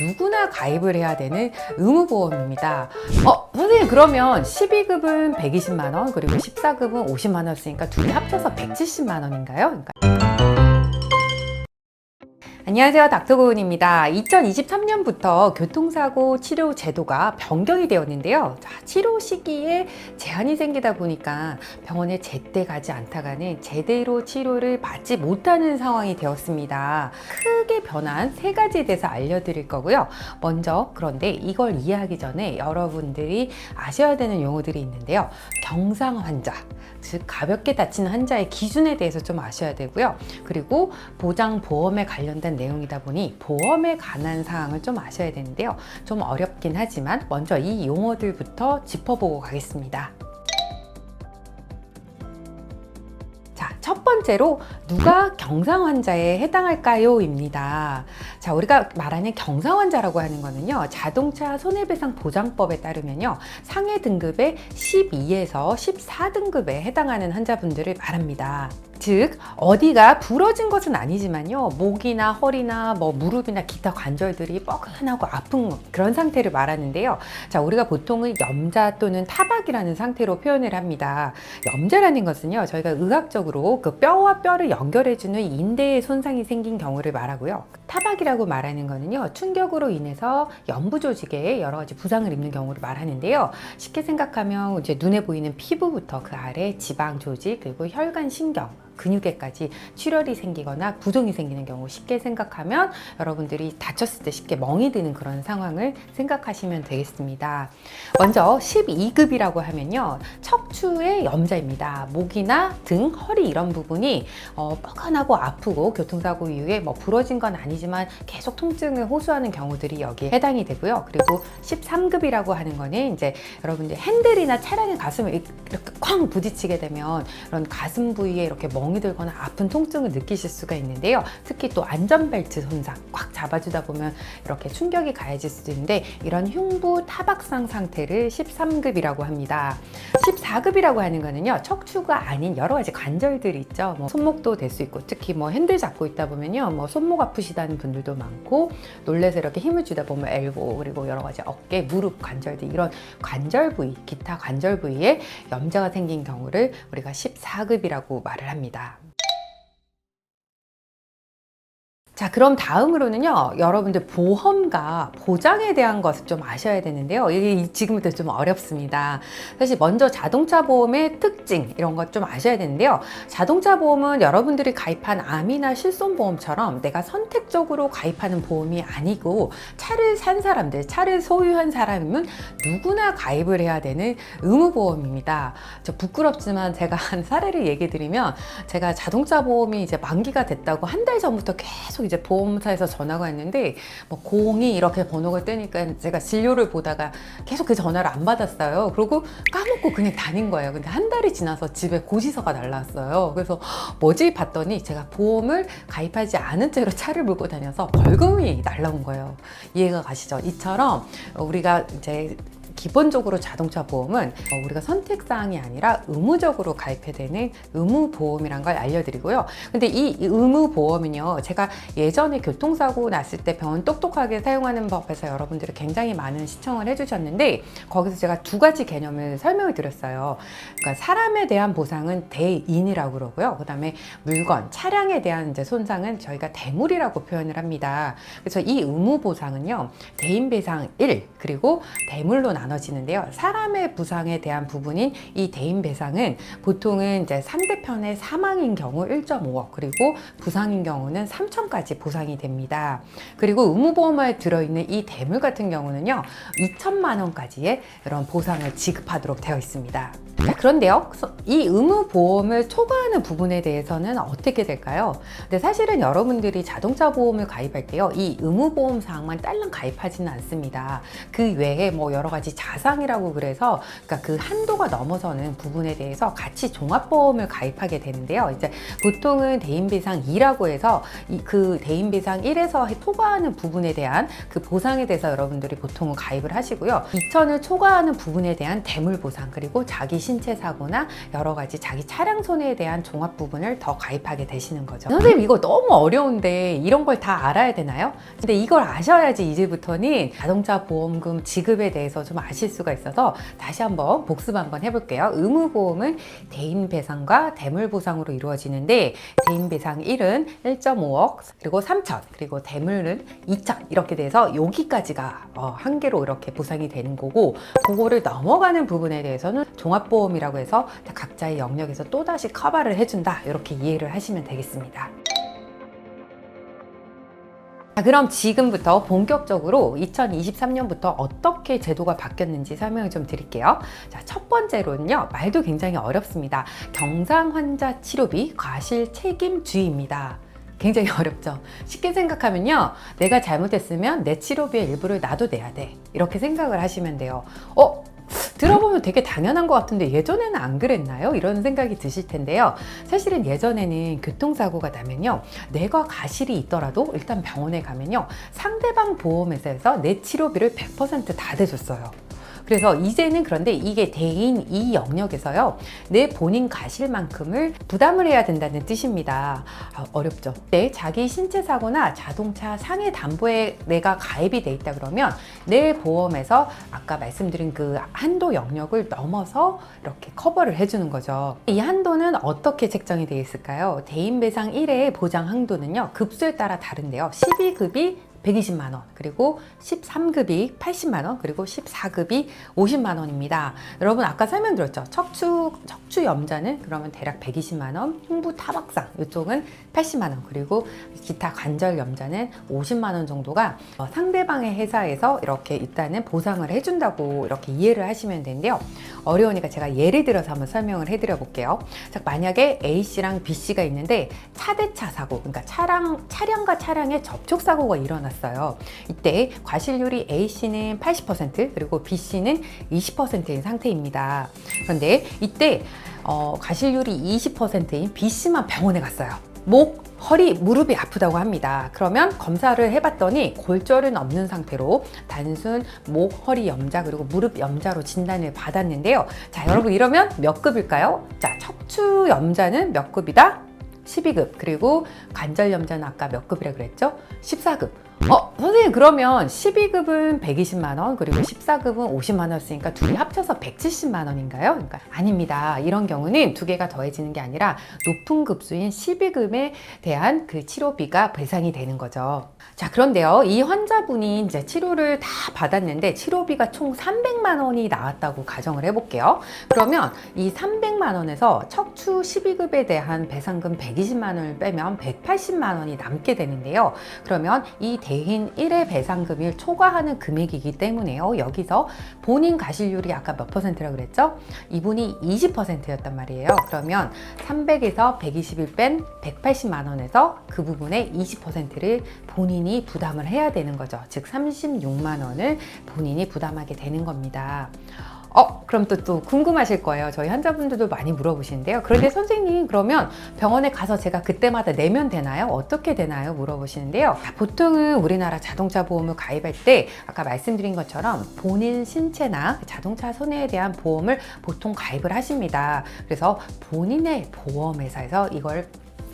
누구나 가입을 해야 되는 의무보험입니다. 어, 선생님 그러면 12급은 120만 원 그리고 14급은 50만 원 쓰니까 둘이 합쳐서 170만 원인가요? 그러니까 안녕하세요. 닥터고은입니다. 2023년부터 교통사고 치료 제도가 변경이 되었는데요. 자, 치료 시기에 제한이 생기다 보니까 병원에 제때 가지 않다가는 제대로 치료를 받지 못하는 상황이 되었습니다. 크게 변한 세 가지에 대해서 알려드릴 거고요. 먼저 그런데 이걸 이해하기 전에 여러분들이 아셔야 되는 용어들이 있는데요. 경상 환자, 즉 가볍게 다친 환자의 기준에 대해서 좀 아셔야 되고요. 그리고 보장 보험에 관련된 내용이다 보니 보험에 관한 사항을 좀 아셔야 되는데요. 좀 어렵긴 하지만 먼저 이 용어들부터 짚어보고 가겠습니다. 자, 첫 번째로 누가 경상 환자에 해당할까요? 입니다. 자, 우리가 말하는 경상 환자라고 하는 거는요. 자동차 손해배상 보장법에 따르면요. 상해 등급의 12에서 14등급에 해당하는 환자분들을 말합니다. 즉 어디가 부러진 것은 아니지만요. 목이나 허리나 뭐 무릎이나 기타 관절들이 뻐근하고 아픈 그런 상태를 말하는데요. 자 우리가 보통은 염자 또는 타박이라는 상태로 표현을 합니다. 염자라는 것은요 저희가 의학적으로 그 뼈와 뼈를 연결해주는 인대에 손상이 생긴 경우를 말하고요. 타박이라고 말하는 거는요 충격으로 인해서 연부 조직에 여러 가지 부상을 입는 경우를 말하는데요. 쉽게 생각하면 이제 눈에 보이는 피부부터 그 아래 지방 조직 그리고 혈관 신경 근육에까지 출혈이 생기거나 부종이 생기는 경우 쉽게 생각하면 여러분들이 다쳤을 때 쉽게 멍이 드는 그런 상황을 생각하시면 되겠습니다. 먼저 12급이라고 하면요. 척추의 염자입니다. 목이나 등, 허리 이런 부분이 어, 뻐근하고 아프고 교통사고 이후에 뭐 부러진 건 아니지만 계속 통증을 호소하는 경우들이 여기에 해당이 되고요. 그리고 13급이라고 하는 거는 이제 여러분들 핸들이나 차량의 가슴을 이렇게 쾅 부딪히게 되면 이런 가슴 부위에 이렇게 멍이 들거나 아픈 통증을 느끼실 수가 있는데요. 특히 또 안전벨트 손상 꽉 잡아주다 보면 이렇게 충격이 가해질 수도 있는데 이런 흉부 타박상 상태를 13급이라고 합니다. 14급이라고 하는 거는요. 척추가 아닌 여러 가지 관절들이 있죠. 뭐 손목도 될 수 있고 특히 뭐 핸들 잡고 있다 보면요. 뭐 손목 아프시다는 분들도 많고 놀래서 이렇게 힘을 주다 보면 엘보 그리고 여러 가지 어깨, 무릎 관절들 이런 관절 부위, 기타 관절 부위에 염자가 생긴 경우를 우리가 14급이라고 말을 합니다. dá 자, 그럼 다음으로는요, 여러분들 보험과 보장에 대한 것을 좀 아셔야 되는데요. 이게 지금부터 좀 어렵습니다. 사실 먼저 자동차 보험의 특징, 이런 것 좀 아셔야 되는데요. 자동차 보험은 여러분들이 가입한 암이나 실손보험처럼 내가 선택적으로 가입하는 보험이 아니고 차를 산 사람들, 차를 소유한 사람은 누구나 가입을 해야 되는 의무보험입니다. 저 부끄럽지만 제가 한 사례를 얘기 드리면 제가 자동차 보험이 이제 만기가 됐다고 한 달 전부터 계속 이제 보험사에서 전화가 왔는데 뭐 공이 이렇게 번호가 뜨니까 제가 진료를 보다가 계속 그 전화를 안 받았어요. 그리고 까먹고 그냥 다닌 거예요. 근데 한 달이 지나서 집에 고지서가 날라왔어요. 그래서 뭐지 봤더니 제가 보험을 가입하지 않은 채로 차를 몰고 다녀서 벌금이 날라온 거예요. 이해가 가시죠? 이처럼 우리가 이제 기본적으로 자동차 보험은 어, 우리가 선택사항이 아니라 의무적으로 가입해야 되는 의무보험이란 걸 알려드리고요. 근데 이 의무보험은요, 제가 예전에 교통사고 났을 때 병원 똑똑하게 사용하는 법에서 여러분들이 굉장히 많은 시청을 해주셨는데, 거기서 제가 두 가지 개념을 설명을 드렸어요. 그러니까 사람에 대한 보상은 대인이라고 그러고요. 그 다음에 물건, 차량에 대한 이제 손상은 저희가 대물이라고 표현을 합니다. 그래서 이 의무보상은요, 대인배상 1, 그리고 대물로 나눠 지는데요. 사람의 부상에 대한 부분인 이 대인 배상은 보통은 이제 상대편의 사망인 경우 1.5억 그리고 부상인 경우는 3천까지 보상이 됩니다. 그리고 의무보험에 들어있는 이 대물 같은 경우는요 2천만 원까지의 이런 보상을 지급하도록 되어 있습니다. 자, 그런데요, 이 의무 보험을 초과하는 부분에 대해서는 어떻게 될까요? 근데 사실은 여러분들이 자동차 보험을 가입할 때요, 이 의무 보험 사항만 딸랑 가입하지는 않습니다. 그 외에 뭐 여러 가지 자상이라고 그래서, 그러니까 그 한도가 넘어서는 부분에 대해서 같이 종합보험을 가입하게 되는데요. 이제 보통은 대인배상 2라고 해서 이그 대인배상 1에서 초과하는 부분에 대한 그 보상에 대해서 여러분들이 보통은 가입을 하시고요. 2천을 초과하는 부분에 대한 대물 보상 그리고 자기 신체 사고나 여러 가지 자기 차량 손해에 대한 종합 부분을 더 가입하게 되시는 거죠. 선생님 이거 너무 어려운데 이런 걸 다 알아야 되나요? 근데 이걸 아셔야지 이제부터는 자동차 보험금 지급에 대해서 좀 아실 수가 있어서 다시 한번 복습 한번 해볼게요. 의무보험은 대인 배상과 대물 보상으로 이루어지는데 대인 배상 1은 1.5억 그리고 3천 그리고 대물은 2천 이렇게 돼서 여기까지가 어, 한 개로 이렇게 보상이 되는 거고 그거를 넘어가는 부분에 대해서는 종합 보험이라고 해서 각자의 영역에서 또다시 커버를 해준다 이렇게 이해를 하시면 되겠습니다. 자, 그럼 지금부터 본격적으로 2023년부터 어떻게 제도가 바뀌었는지 설명을 좀 드릴게요. 자, 첫 번째로는요, 말도 굉장히 어렵습니다. 경상 환자 치료비 과실 책임주의입니다. 굉장히 어렵죠. 쉽게 생각하면요, 내가 잘못했으면 내 치료비의 일부를 나도 내야 돼. 이렇게 생각을 하시면 돼요. 어? 들어보면 되게 당연한 것 같은데 예전에는 안 그랬나요? 이런 생각이 드실 텐데요. 사실은 예전에는 교통사고가 나면요. 내가 가실이 있더라도 일단 병원에 가면요. 상대방 보험회사에서 내 치료비를 100%다 대줬어요. 그래서 이제는 그런데 이게 대인 이 영역에서요 내 본인 가실만큼을 부담을 해야 된다는 뜻입니다. 아, 어렵죠. 내 자기 신체 사고나 자동차 상해 담보에 내가 가입이 돼 있다 그러면 내 보험에서 아까 말씀드린 그 한도 영역을 넘어서 이렇게 커버를 해주는 거죠. 이 한도는 어떻게 책정이 되어 있을까요? 대인 배상 1회 보장 한도는요 급수에 따라 다른데요. 12급이 120만 원, 그리고 13급이 80만 원, 그리고 14급이 50만 원입니다. 여러분 아까 설명드렸죠? 척추 척추 염자는 그러면 대략 120만 원, 흉부 타박상 이쪽은 80만 원, 그리고 기타 관절 염자는 50만 원 정도가 어, 상대방의 회사에서 이렇게 일단은 보상을 해준다고 이렇게 이해를 하시면 되는데요. 어려우니까 제가 예를 들어서 한번 설명을 해드려 볼게요. 자, 만약에 A 씨랑 B 씨가 있는데 차대차 사고, 그러니까 차량 차량과 차량의 접촉 사고가 일어났어요. 이때 과실률이 A 씨는 80% 그리고 B 씨는 20%인 상태입니다. 그런데 이때 어, 과실률이 20%인 B 씨만 병원에 갔어요. 목, 허리, 무릎이 아프다고 합니다. 그러면 검사를 해봤더니 골절은 없는 상태로 단순 목, 허리 염자 그리고 무릎 염자로 진단을 받았는데요. 자, 여러분 이러면 몇 급일까요? 자, 척추 염자는 몇 급이다? 12급 그리고 관절 염자는 아까 몇 급이라 그랬죠? 14급. 어, 선생님 그러면 12급은 120만 원 그리고 14급은 50만 원쓰니까 둘이 합쳐서 170만 원인가요? 그러니까 아닙니다. 이런 경우는 두 개가 더해지는 게 아니라 높은 급수인 12급에 대한 그 치료비가 배상이 되는 거죠. 자, 그런데요. 이 환자분이 이제 치료를 다 받았는데 치료비가 총 300만 원이 나왔다고 가정을 해볼게요. 그러면 이 300만 원에서 척추 12급에 대한 배상금 120만 원을 빼면 180만 원이 남게 되는데요. 그러면 이 대인 1회 배상금을 초과하는 금액이기 때문에요. 여기서 본인 가실률이 아까 몇 퍼센트라고 그랬죠? 이분이 20%였단 말이에요. 그러면 300에서 120일 뺀 180만 원에서 그 부분의 20%를 본인이 부담을 해야 되는 거죠. 즉 36만 원을 본인이 부담하게 되는 겁니다. 어, 그럼 또, 또 궁금하실 거예요. 저희 환자분들도 많이 물어보시는데요. 그런데 선생님, 그러면 병원에 가서 제가 그때마다 내면 되나요? 어떻게 되나요? 물어보시는데요. 보통은 우리나라 자동차 보험을 가입할 때 아까 말씀드린 것처럼 본인 신체나 자동차 손해에 대한 보험을 보통 가입을 하십니다. 그래서 본인의 보험회사에서 이걸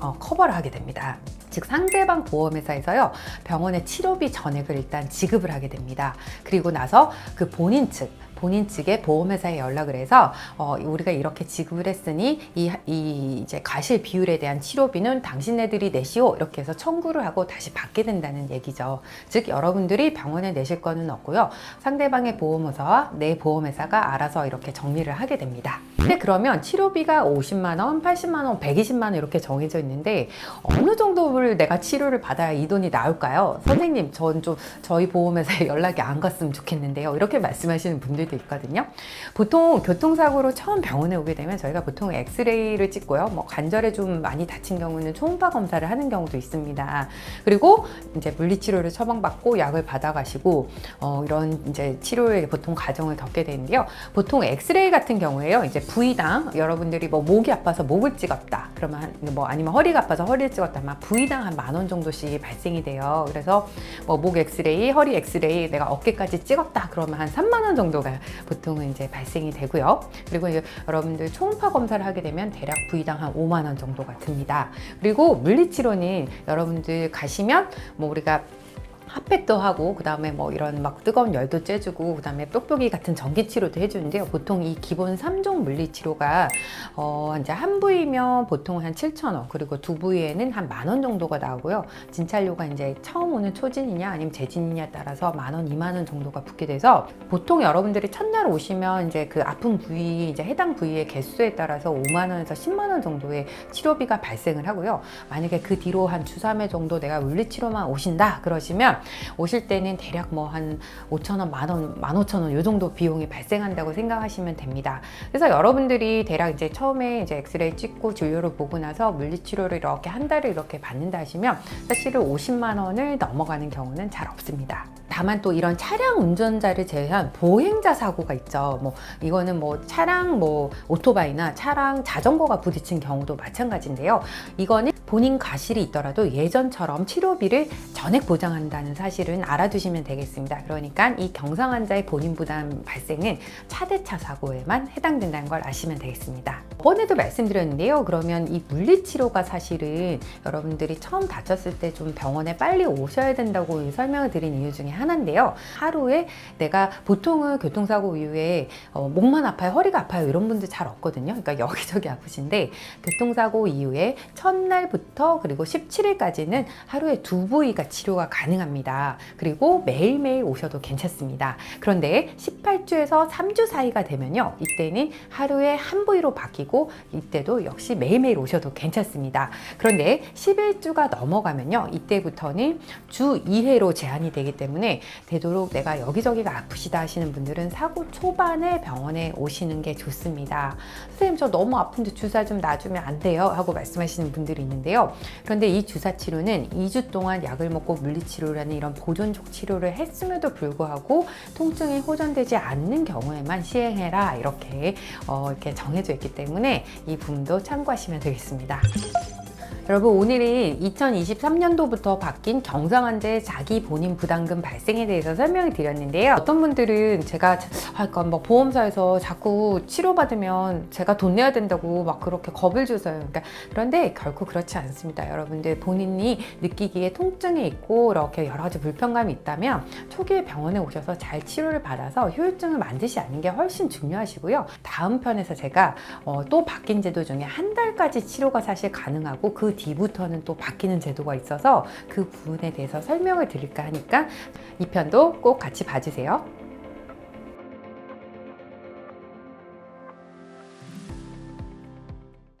어, 커버를 하게 됩니다. 즉 상대방 보험회사에서요 병원의 치료비 전액을 일단 지급을 하게 됩니다. 그리고 나서 그 본인 측 본인 측의 보험회사에 연락을 해서 어, 우리가 이렇게 지급을 했으니 이, 이 이제 가실 비율에 대한 치료비는 당신네들이 내시오 이렇게 해서 청구를 하고 다시 받게 된다는 얘기죠. 즉 여러분들이 병원에 내실 거는 없고요. 상대방의 보험회사와 내 보험회사가 알아서 이렇게 정리를 하게 됩니다. 근데 그러면 치료비가 50만 원, 80만 원, 120만 원 이렇게 정해져 있는데 어느 정도를 내가 치료를 받아야 이 돈이 나올까요? 선생님, 전 좀 저희 보험회사에 연락이 안 갔으면 좋겠는데요. 이렇게 말씀하시는 분들 도 있거든요. 보통 교통사고로 처음 병원에 오게 되면 저희가 보통 엑스레이를 찍고요. 뭐 관절에 좀 많이 다친 경우는 초음파 검사를 하는 경우도 있습니다. 그리고 이제 물리치료를 처방받고 약을 받아가시고 어, 이런 이제 치료에 보통 과정을 겪게 되는데요. 보통 엑스레이 같은 경우에요. 이제 부위당 여러분들이 뭐 목이 아파서 목을 찍었다. 그러면 뭐 아니면 허리가 아파서 허리를 찍었다. 아마 부위당 한 만 원 정도씩 발생이 돼요. 그래서 뭐 목 엑스레이, 허리 엑스레이 내가 어깨까지 찍었다. 그러면 한 3만 원 정도가 보통은 이제 발생이 되고요. 그리고 여러분들 초음파 검사를 하게 되면 대략 부위당 한 5만 원 정도가 듭니다. 그리고 물리치료는 여러분들 가시면 뭐 우리가 핫팩도 하고 그다음에 뭐 이런 막 뜨거운 열도 쬐주고 그다음에 뾱뾱이 같은 전기 치료도 해주는데요. 보통 이 기본 3종 물리 치료가 어 이제 한 부위면 보통 한 7,000원 그리고 두 부위에는 한 만 원 정도가 나오고요. 진찰료가 이제 처음 오는 초진이냐 아니면 재진이냐에 따라서 만 원, 2만 원 정도가 붙게 돼서 보통 여러분들이 첫날 오시면 이제 그 아픈 부위 이제 해당 부위의 개수에 따라서 5만 원에서 10만 원 정도의 치료비가 발생을 하고요. 만약에 그 뒤로 한 주, 3회 정도 내가 물리 치료만 오신다 그러시면 오실 때는 대략 뭐 한 5천 원, 만 원, 만 오천 원 요 정도 비용이 발생한다고 생각하시면 됩니다. 그래서 여러분들이 대략 이제 처음에 이제 엑스레이 찍고 진료를 보고 나서 물리치료를 이렇게 한 달을 이렇게 받는다 하시면 사실은 50만 원을 넘어가는 경우는 잘 없습니다. 다만 또 이런 차량 운전자를 제외한 보행자 사고가 있죠. 뭐 이거는 뭐 차량 뭐 오토바이나 차량 자전거가 부딪힌 경우도 마찬가지인데요. 이거는 본인 과실이 있더라도 예전처럼 치료비를 전액 보장한다는 사실은 알아두시면 되겠습니다. 그러니까 이 경상 환자의 본인 부담 발생은 차대차 사고에만 해당된다는 걸 아시면 되겠습니다. 저번에도 말씀드렸는데요. 그러면 이 물리치료가 사실은 여러분들이 처음 다쳤을 때 좀 병원에 빨리 오셔야 된다고 설명을 드린 이유 중에 하나 인데요. 하루에 내가 보통은 교통사고 이후에 어, 목만 아파요, 허리가 아파요 이런 분들 잘 없거든요. 그러니까 여기저기 아프신데 교통사고 이후에 첫날부터 그리고 17일까지는 하루에 두 부위가 치료가 가능합니다. 그리고 매일매일 오셔도 괜찮습니다. 그런데 18주에서 3주 사이가 되면요. 이때는 하루에 한 부위로 바뀌고 이때도 역시 매일매일 오셔도 괜찮습니다. 그런데 11주가 넘어가면요. 이때부터는 주 2회로 제한이 되기 때문에 되도록 내가 여기저기가 아프시다 하시는 분들은 사고 초반에 병원에 오시는 게 좋습니다. 선생님 저 너무 아픈데 주사 좀 놔주면 안 돼요 하고 말씀하시는 분들이 있는데요. 그런데 이 주사 치료는 2주 동안 약을 먹고 물리치료라는 이런 보존적 치료를 했음에도 불구하고 통증이 호전되지 않는 경우에만 시행해라 이렇게 어, 이렇게 정해져 있기 때문에 이 부분도 참고하시면 되겠습니다. 여러분 오늘은 2023년도부터 바뀐 경상환자의 자기 본인 부담금 발생에 대해서 설명을 드렸는데요. 어떤 분들은 제가 아, 그러니까 뭐 보험사에서 자꾸 치료받으면 제가 돈 내야 된다고 막 그렇게 겁을 주세요. 그러니까 그런데 결코 그렇지 않습니다. 여러분들 본인이 느끼기에 통증이 있고 이렇게 여러 가지 불편감이 있다면 초기에 병원에 오셔서 잘 치료를 받아서 효율증을 만드시 않는 게 훨씬 중요하시고요. 다음 편에서 제가 어, 또 바뀐 제도 중에 한 달까지 치료가 사실 가능하고 그 뒤부터는 또 바뀌는 제도가 있어서 그 부분에 대해서 설명을 드릴까 하니까 이 편도 꼭 같이 봐주세요.